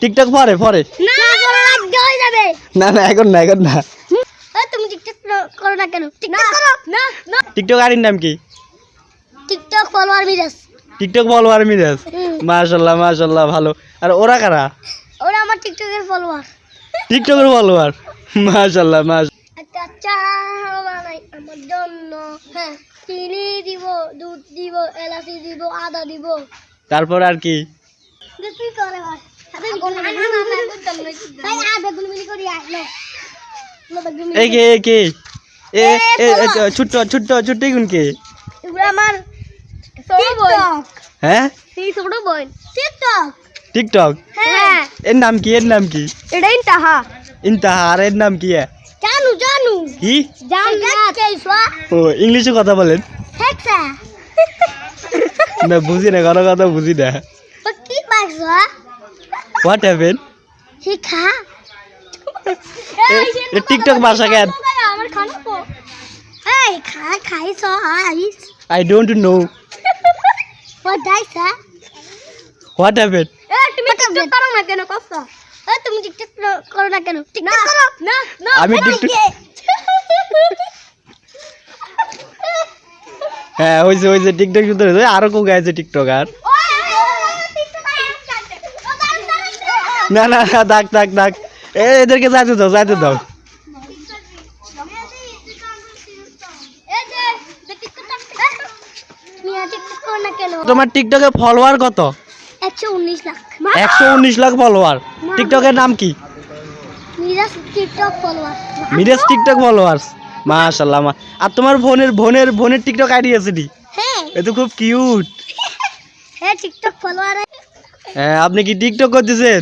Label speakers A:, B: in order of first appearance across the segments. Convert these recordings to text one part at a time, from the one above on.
A: TikTok পরে পরে।
B: না করো না হয়ে যাবে।
A: না না এখন না এখন না।
B: এই তুমি টিকটক করো না কেন? টিকটক করো। না না।
A: টিকটক আরির নাম কি?
B: TikTok follower Miraj.
A: TikTok follower Miraj.
B: হুম।
A: মাশাল্লাহ মাশাল্লাহ ভালো। আর ওরা কারা?
B: ওরা আমার টিকটকের ফলোয়ার
A: টিকটকের ফলোয়ার মাশাল্লাহ মাশ
B: একটা চা বানাই আমার জন্য। হ্যাঁ চিনি দিব দুধ দিব এলাচি দিব আদা দিব।
A: তারপর আর কি?
B: কি করে করি
A: এই কে এই কে? এ ছোট্ট ছোট্ট ছোট্ট গুন কে?
B: আমার
A: হ্যাঁ?
B: ছোট বোন। টিকটক
A: টিকটক
B: হ্যাঁ।
A: এর নাম কি এর নাম কি?
B: এটাই তাহা
A: ইন্তাহা আর এর নাম কি
B: জানু জানু।
A: কি?
B: জানু
A: ও ইংলিশে কথা বলেন।
B: হেক্সা
A: না বুঝি না কোনো কথা বুঝি না।
B: কি পাইছা
A: হোয়াট হ্যাপেন
B: শিখা
A: টিকটক ভাষা কেন
B: আমার খানা পো এই খা খাইছ আইস
A: আই ডোন্ট নো
B: ও দাইছা
A: হোয়াট হ্যাপেন
B: এ তুমি টিকটক করো না কেন কষ্ট এ তুমি টিকটক করো না কেন টিকটক করো না না
A: আমি টিকটক হ্যাঁ হয়েছে হয়েছে টিকটক শুধু আরও কেউ গাইছে টিকটক আর না না না ডাক ডাক ডাক। এ এদেরকে যাইতে দাও যাইতে দাও। তোমার টিকটকে ফলোয়ার কত?
B: একশো উনিশ লাখ
A: একশো উনিশ লাখ ফলোয়ার টিকটকের নাম কি?
B: Miraj TikTok follower
A: Miraj TikTok followers মাশাল্লাহ মা। আর তোমার বোনের বোনের বোনের টিকটক আইডি আছে নি?
B: হ্যাঁ
A: এ তো খুব কিউট
B: হ্যাঁ টিকটক ফলোয়ার
A: হ্যাঁ আপনি কি টিকটক করতেছেন?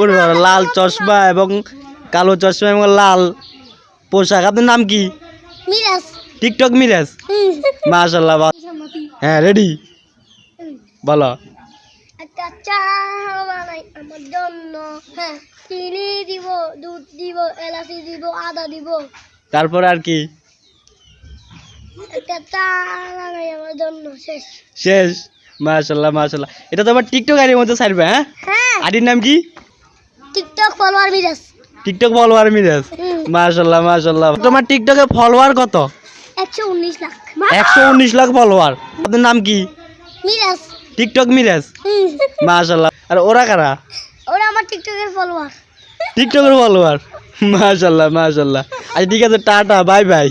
A: ওরে বাবা, লাল চশমা এবং কালো চশমা এবং লাল পোশাক। আপনার নাম কি?
B: মিরাজ।
A: টিকটক মিরাজ? মাশাল্লাহ হ্যাঁ রেডি বলো।
B: একটা চা বানাই আমার জন্য। হ্যাঁ চিনি দিব দুধ দিব এলাচি দিব আদা দিব।
A: তারপর আর কি?
B: একটা চা বানাই আমার জন্য শেষ।
A: শেষ। মাশাল্লাহ মাশাল্লাহ এটা তো আবার টিকটক আইডির মধ্যে ছাড়বে হ্যাঁ?
B: হ্যাঁ।
A: আইডির নাম কি?
B: TikTok follower Miraj
A: TikTok follower Miraj
B: হুম।
A: মাশাল্লাহ মাশাল্লাহ তোমার টিকটকে ফলোয়ার কত?
B: একশো উনিশ লাখ।
A: একশো উনিশ লাখ ফলোয়ার আপনার নাম কি?
B: মিরাজ
A: টিকটক মিরাজ
B: হুম।
A: মাশাল্লাহ আর ওরা কারা?
B: ওরা আমার টিকটকের ফলোয়ার
A: টিকটকের ফলোয়ার মাশাল্লাহ মাশাল্লাহ আচ্ছা ঠিক আছে টাটা বাই বাই